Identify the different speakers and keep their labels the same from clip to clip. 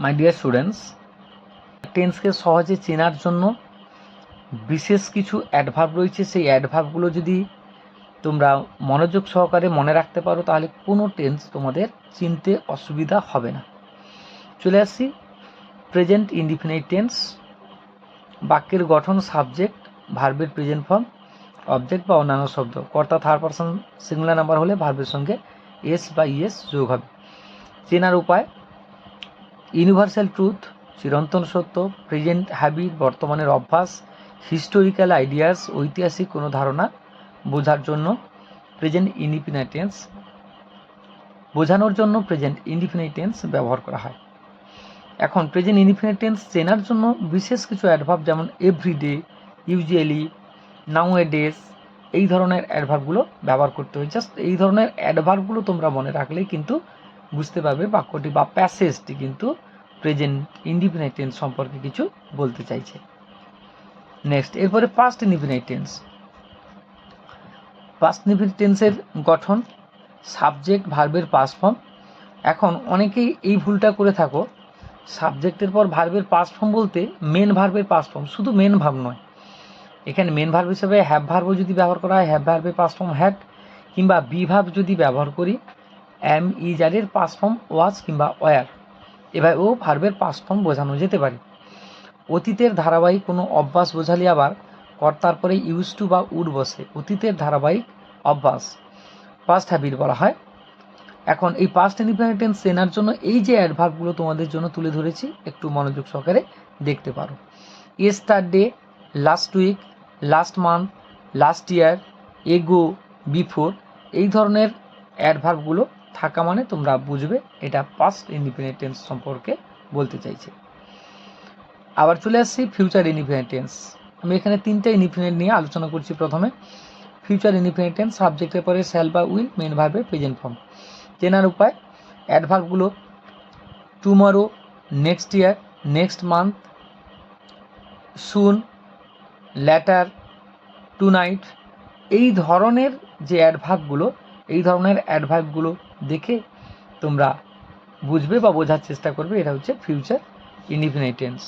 Speaker 1: My dear students টেন্সকে সহজে চেনার জন্য বিশেষ কিছু অ্যাডভার্ব রয়েছে। সেই অ্যাডভার্বগুলো যদি তোমরা মনোযোগ সহকারে মনে রাখতে পারো, তাহলে কোনো টেন্স তোমাদের চিনতে অসুবিধা হবে না। চলে আসছি প্রেজেন্ট ইনডিফিনাইট টেন্স বাক্যের গঠন সাবজেক্ট ভার্বের প্রেজেন্ট ফর্ম অবজেক্ট বা অন্যান্য শব্দ। কর্তা থার্ড পার্সন সিঙ্গুলার নাম্বার হলে ভার্বের সঙ্গে এস বা ইএস যোগ হবে। চেনার উপায় ইউনিভার্সাল ট্রুথ, চিরন্তন সত্য, প্রেজেন্ট হ্যাবিট, বর্তমানের অভ্যাস, হিস্টোরিক্যাল আইডিয়াস, ঐতিহাসিক কোনো ধারণা বোঝার জন্য প্রেজেন্ট ইন্ডিপেন্ডেন্স বোঝানোর জন্য প্রেজেন্ট ইন্ডিপেন্ডেন্স ব্যবহার করা হয়। এখন প্রেজেন্ট ইন্ডিপেন্ডেন্স চেনার জন্য বিশেষ কিছু অ্যাডভার্ব যেমন এভরিডে ইউজুয়ালি নাও এ ডেস এই ধরনের অ্যাডভার্বগুলো ব্যবহার করতে হয় জাস্ট এই ধরনের অ্যাডভার্বগুলো তোমরা মনে রাখলেই কিন্তু বুঝতে পারবে বাক্যটি বা প্যাসেজটি কিন্তু প্রেজেন্ট ইন্ডিপেন্ডেন্ট টেন্স সম্পর্কে কিছু বলতে চাইছে। নেক্সট এরপরে past independent tense past independent টেন্সের গঠন সাবজেক্ট ভার্বের পাস ফর্ম এখন অনেকেই এই ভুলটা করে থাকো সাবজেক্টের পর ভার্বের পাস ফর্ম বলতে মেন ভার্বের পাস ফর্ম শুধু মেন ভার্ব নয়। এখানে মেন ভার্ব হিসেবে হ্যাভ ভার্বও যদি ব্যবহার করা হয় হ্যাভ ভার্বের পাস ফর্ম হ্যাড কিংবা বি ভার্ব যদি ব্যবহার করি এম ইজারের পাস ফর্ম ওয়াজ কিংবা ওয়ার। এভাবে ও ভার্বের পাস ফর্ম বোঝানো যেতে পারে। অতীতের ধারাবাহিক কোনো অভ্যাস বোঝালে আবার কর্তার পরে ইউজ টু বা উড বসে। অতীতের ধারাবাহিক অভ্যাস। পাস্ট হ্যাবিট বলা হয়। এখন এই পাস্ট ইন্ডিপেন্ডেন্স চেনার জন্য এই যে অ্যাডভার্বগুলো তোমাদের জন্য তুলে ধরেছি, একটু মনোযোগ সহকারে দেখতে পারো। Yesterday last week last month last year ago before এই ধরনের অ্যাডভার্বগুলো থাকা মানে তোমরা বুঝবে এটা পাস্ট ইন্ডিপেন্ডেন্স সম্পর্কে বলতে চাইছে। আবার চলে আসছি ফিউচার ইন্ডিপেন্ডেন্স আমি এখানে তিনটে ইন্ডিপেন্ডেন্ট নিয়ে আলোচনা করছি প্রথমে। ফিউচার ইন্ডিপেন্ডেন্স সাবজেক্টের পরে সেল বা উইল মেন ভার্বের প্রেজেন্ট ফর্ম চেনার উপায় অ্যাডভার্বগুলো tomorrow next year next month soon later tonight এই ধরনের যে অ্যাডভার্বগুলো এই ধরনের অ্যাডভার্বগুলো দেখে তোমরা বুঝবে বা বোঝার চেষ্টা করবে, এটা হচ্ছে ফিউচার ইন্ডিপেন্ডেন্স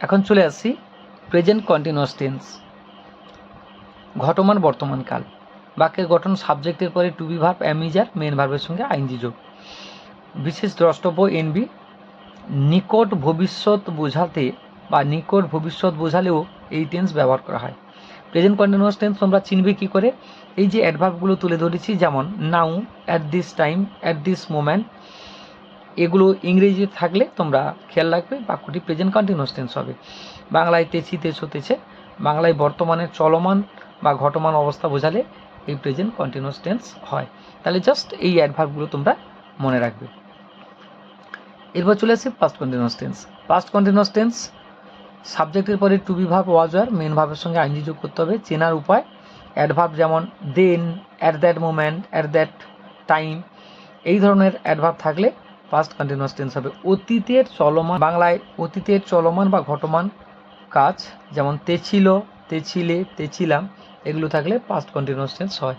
Speaker 1: এখন চলে আসছি প্রেজেন্ট কন্টিনিউয়াস টেন্স ঘটমান বর্তমান কাল। বাক্যের গঠন সাবজেক্টের পরে to be verb am is are main ভার্বের সঙ্গে আইনজি যোগ। বিশেষ দ্রষ্টব্য এনবি, নিকট ভবিষ্যৎ বোঝাতে বা নিকট ভবিষ্যৎ বোঝালেও এই টেন্স ব্যবহার করা হয়। প্রেজেন্ট কন্টিনিউয়াস টেন্স তোমরা চিনবে কী করে? এই যে অ্যাডভার্বগুলো তুলে ধরেছি, যেমন now at this time at this moment এগুলো ইংরেজি থাকলে তোমরা খেয়াল রাখবে, বাক্যটি প্রেজেন্ট কন্টিনিউয়াস টেন্স হবে। বাংলায় তেছি তেছ হতেছে বাংলায় বর্তমানের চলমান বা ঘটমান অবস্থা বোঝালে এই প্রেজেন্ট কন্টিনিউয়াস টেন্স হয়। তাহলে জাস্ট এই অ্যাডভার্বগুলো তোমরা মনে রাখবে। এরপর চলে আসছে past continuous tense past continuous tense সাবজেক্টের পরে টু বি ভাব ওয়াজ আর মেন ভাবের সঙ্গে আইনজি যোগ করতে হবে, চেনার উপায় অ্যাডভার্ব যেমন then at that moment at that time এই ধরনের অ্যাডভার্ব থাকলে পাস্ট কন্টিনিউয়াস টেন্স হবে। অতীতের চলমান, বাংলায় অতীতের চলমান বা ঘটমান কাজ যেমন তেছিল তেছিলে, তেছিলাম, এগুলো থাকলে পাস্ট কন্টিনিউয়াস টেন্স হয়।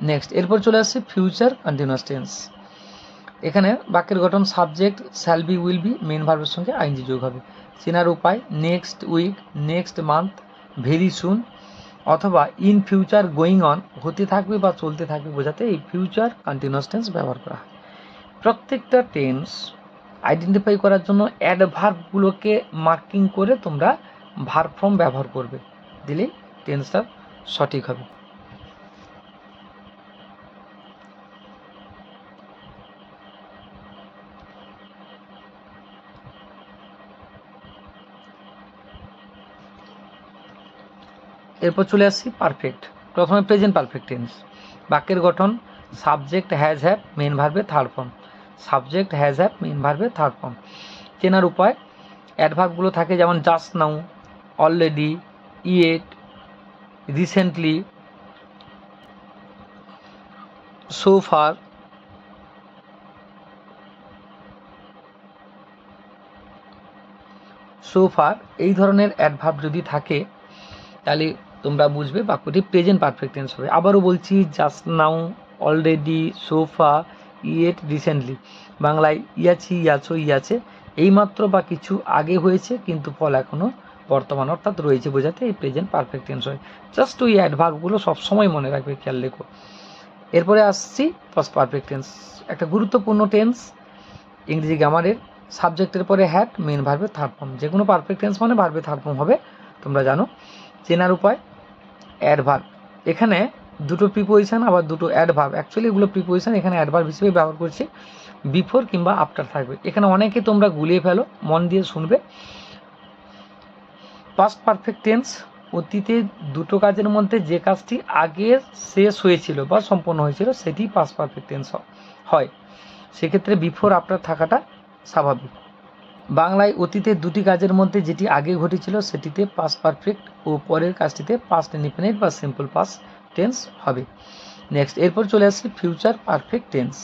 Speaker 1: নেক্সট এরপর চলে আসছে ফিউচার কন্টিনিউয়াস টেন্স এখানে বাক্যের গঠন subject shall be will be main ভার্বের সঙ্গে আইনজি যোগ হবে। চেনার উপায় next week next month very soon অথবা ইন ফিউচার গোয়িং অন হতে থাকবে বা চলতে থাকবে বোঝাতে এই ফিউচার কন্টিনিউয়াস টেন্স ব্যবহার করা হয়। প্রত্যেকটা টেন্স আইডেন্টিফাই করার জন্য অ্যাডভার্বগুলোকে মার্কিং করে তোমরা ভার্ব ফর্ম ব্যবহার করবে। দিলেই টেন্সটা সঠিক হবে। এরপর চলে আসছি পারফেক্ট প্রথমে প্রেজেন্ট পারফেক্ট টেন্স বাক্যের গঠন subject has have main ভার্বে third form subject has have main ভার্বে third form চেনার উপায় অ্যাডভার্বগুলো থাকে যেমন just now already yet recently so far so far এই ধরনের অ্যাডভার্ব যদি থাকে, তাহলে তোমরা বুঝবে বাক্যটি প্রেজেন্ট পারফেক্ট টেন্স হবে। আবারও বলছি just now already so far yet recently বাংলায় ইয়াছি ইয়াছো ইয়াছে এইমাত্র বা কিছু আগে হয়েছে, কিন্তু ফল এখনও বর্তমান অর্থাৎ রয়েছে বোঝাতে এই প্রেজেন্ট পারফেক্ট টেন্স হয়। জাস্ট ওই অ্যাডভার্বগুলো সবসময় মনে রাখবে, খেয়াল রেখো। এরপরে আসছি ফার্স্ট পারফেক্ট টেন্স একটা গুরুত্বপূর্ণ টেন্স ইংরেজি গ্রামারের সাবজেক্টের পরে হ্যাট মেন ভার্বে থার্ড ফর্ম যে কোনো পারফেক্ট টেন্স মানে ভার্বে থার্ড ফর্ম হবে, তোমরা জানো। চেনার উপায় অ্যাডভার্ব এখানে দুটো প্রিপোজিশন আবার দুটো অ্যাডভার্ব অ্যাকচুয়ালি এগুলো প্রিপোজিশন এখানে অ্যাডভার্ব হিসেবে ব্যবহার করছি। বিফোর কিংবা আফটার থাকবে। এখানে অনেকে তোমরা গুলিয়ে ফেলো, মন দিয়ে শুনবে। পাস্ট পারফেক্ট টেন্স অতীতে দুটো কাজের মধ্যে যে কাজটি আগে শেষ হয়েছিল বা সম্পন্ন হয়েছিল, সেটি পাস্ট পারফেক্ট টেন্স হয়। সেক্ষেত্রে বিফোর আফটার থাকাটা স্বাভাবিক। বাংলায় অতীতের দুটি কাজের মধ্যে যেটি আগে ঘটেছিল, সেটিতে পাস্ট পারফেক্ট ও পরের কাজটিতে পাস্ট ইনডিফিনিট বা সিম্পল পাস্ট টেন্স হবে। নেক্সট এরপর চলে আসছি ফিউচার পারফেক্ট টেন্স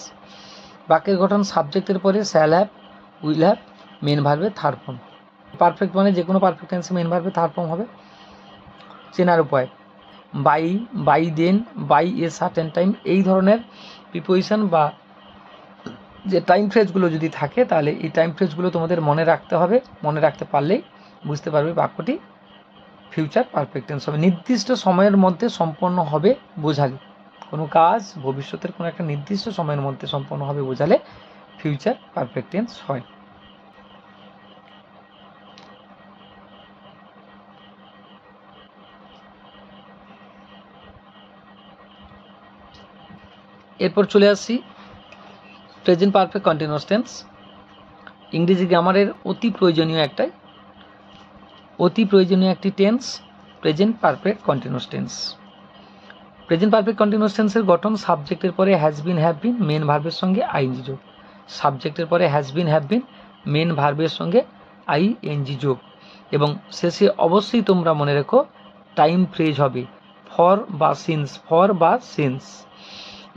Speaker 1: বাক্যের গঠন সাবজেক্টের পরে shall have will have main ভার্বে third form perfect মানে যে কোনো পারফেক্ট টেন্সে মেন ভার্বে থার্ড ফর্ম হবে। চেনার উপায়। By by then by a certain time এই ধরনের প্রিপোজিশন বা যে টাইম ফ্রেজগুলো যদি থাকে, তাহলে এই টাইম ফ্রেজগুলো তোমাদের মনে রাখতে হবে। মনে রাখতে পারলেই বুঝতে পারবে বাক্যটি। ফিউচার পারফেক্ট টেন্স হবে। নির্দিষ্ট সময়ের মধ্যে সম্পন্ন হবে বোঝালে। কোনো কাজ ভবিষ্যতের কোনো একটা নির্দিষ্ট সময়ের মধ্যে সম্পন্ন হবে বোঝালে ফিউচার পারফেক্ট টেন্স হয়। এরপর চলে আসি প্রেজেন্ট পারফেক্ট কন্টিনিউয়াস টেন্স। ইংরেজি গ্রামারের অতি প্রয়োজনীয় একটাই। অতি প্রয়োজনীয় একটি tense, present perfect continuous tense. Present perfect continuous টেন্সের গঠন সাবজেক্টের পরে has been have been main ভার্বের সঙ্গে আইএনজি যোগ। সাবজেক্টের পরে has been have been main ভার্বের সঙ্গে আই এনজি যোগ। এবং শেষে অবশ্যই তোমরা মনে রেখো টাইম ফ্রেজ হবে। ফর বা সিন্স ফর বা সিন্স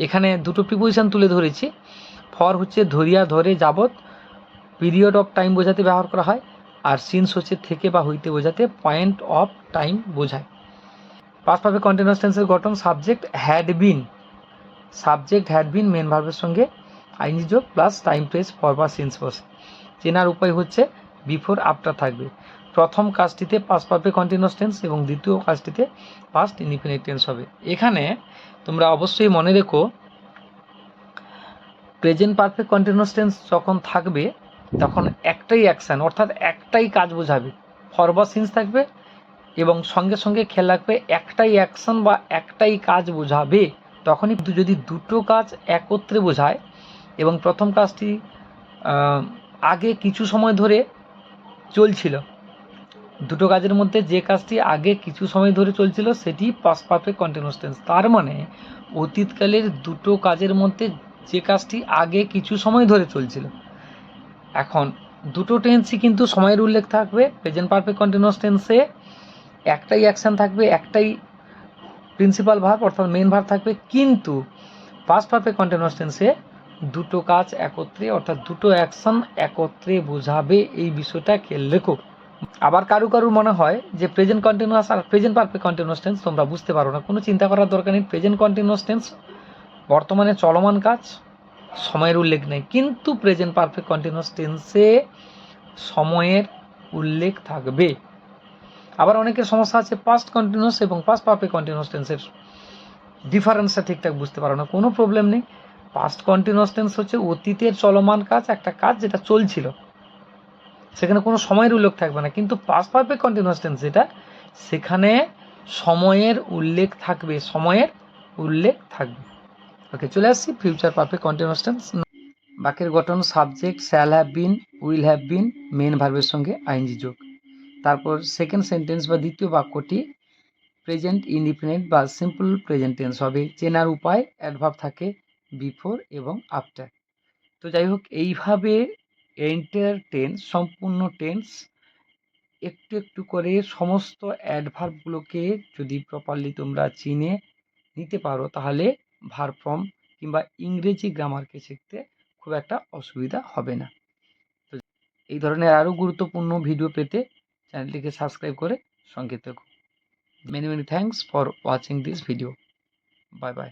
Speaker 1: এখানে দুটো প্রিপোজিশন তুলে ধরেছি। ফর হচ্ছে ধরিয়া, ধরে যাবত পিরিয়ড অফ টাইম বোঝাতে ব্যবহার করা হয়, আর সিন্স হচ্ছে থেকে বা হইতে বোঝাতে পয়েন্ট অফ টাইম বোঝায়। পাঁচ পাবে কন্টিনিউয়াস টেন্সের গঠন subject had been subject had been main ভার্বের সঙ্গে আইনি যোগ প্লাস টাইম প্রেস ফর বা সিন্স বসে। চেনার উপায় হচ্ছে বিফোর আফটার থাকবে। প্রথম কাজটিতে পাস পাবে কন্টিনিউয়াস টেন্স এবং দ্বিতীয় কাজটিতে পাস্ট ইনডিফিনিট টেন্স হবে। এখানে তোমরা অবশ্যই মনে রেখো প্রেজেন্ট পারফেক্ট কন্টিনিউয়াস টেন্স যখন থাকবে, তখন একটাই অ্যাকশান অর্থাৎ একটাই কাজ বোঝাবে। ফরবা সিন্স থাকবে এবং সঙ্গে সঙ্গে খেয়াল রাখবে, একটাই অ্যাকশন বা একটাই কাজ বোঝাবে। তখনই যদি দুটো কাজ একত্রে বোঝায় এবং প্রথম কাজটি আগে কিছু সময় ধরে চলছিল দুটো কাজের মধ্যে যে কাজটি আগে কিছু সময় ধরে চলছিল, সেটি পাস্ট পারফেক্ট কন্টিনিউয়াস টেন্স তার মানে অতীতকালের দুটো কাজের মধ্যে যে কাজটি আগে কিছু সময় ধরে চলছিল, এখন দুটো টেন্সই কিন্তু সময়ের উল্লেখ থাকবে। প্রেজেন্ট পারফেক্ট কন্টিনিউয়াস টেন্সে একটাই অ্যাকশন থাকবে, একটাই প্রিন্সিপাল ভার্ব অর্থাৎ মেন ভার্ব থাকবে। কিন্তু পাস্ট পারফেক্ট কন্টিনিউয়াস টেন্সে দুটো কাজ একত্রে, অর্থাৎ দুটো অ্যাকশন একত্রে বোঝাবে। এই বিষয়টা খেয়াল রেখো আবার কারু কারু মনে হয় যে প্রেজেন্ট কন্টিনিউয়াস আর প্রেজেন্ট পারফেক্ট কন্টিনিউয়াস টেন্স তোমরা বুঝতে পারো না। কোনো চিন্তা করার দরকার নেই। প্রেজেন্ট কন্টিনিউয়াস টেন্স বর্তমানে চলমান কাজ, সময়ের উল্লেখ নেই। কিন্তু প্রেজেন্ট পারফেক্ট কন্টিনিউয়াস টেন্সে সময়ের উল্লেখ থাকবে। আবার অনেকের সমস্যা আছে পাস্ট কন্টিনিউয়াস এবং পাস্ট পারফেক্ট কন্টিনিউয়াস টেন্সের ডিফারেন্সটা ঠিকঠাক বুঝতে পারো না। কোনো প্রবলেম নেই। পাস্ট কন্টিনিউয়াস টেন্স হচ্ছে অতীতের চলমান কাজ, একটা কাজ যেটা চলছিল। সেখানে কোনো সময়ের উল্লেখ থাকবে না। কিন্তু পাস্ট পারফেক্ট কন্টিনিউয়াস টেন্স যেটা সেখানে সময়ের উল্লেখ থাকবে, সময়ের উল্লেখ থাকবে। ওকে চলে আসছি ফিউচার পারফেক্ট কন্টিনিউয়াস টেন্স বাক্যের গঠন subject shall have been will have been main ভার্বের সঙ্গে আইনজি যোগ। তারপর সেকেন্ড সেন্টেন্স বা দ্বিতীয় বাক্যটি প্রেজেন্ট ইনডিপেন্ডেন্ট বা সিম্পল প্রেজেন্ট টেন্স হবে। চেনার উপায় অ্যাডভার্ব থাকে বিফোর এবং আফটার তো যাই হোক, এইভাবে এন্টার টেন্স সম্পূর্ণ টেন্স একটু একটু করে সমস্ত অ্যাডভার্বগুলোকে যদি প্রপারলি তোমরা চিনে নিতে পারো, তাহলে ভার ফর্ম কিংবা ইংরেজি গ্রামারকে শিখতে খুব একটা অসুবিধা হবে না। তো এই ধরনের আরও গুরুত্বপূর্ণ ভিডিও পেতে চ্যানেলটিকে সাবস্ক্রাইব করে সঙ্গে থেকো। Many many thanks for watching this video bye bye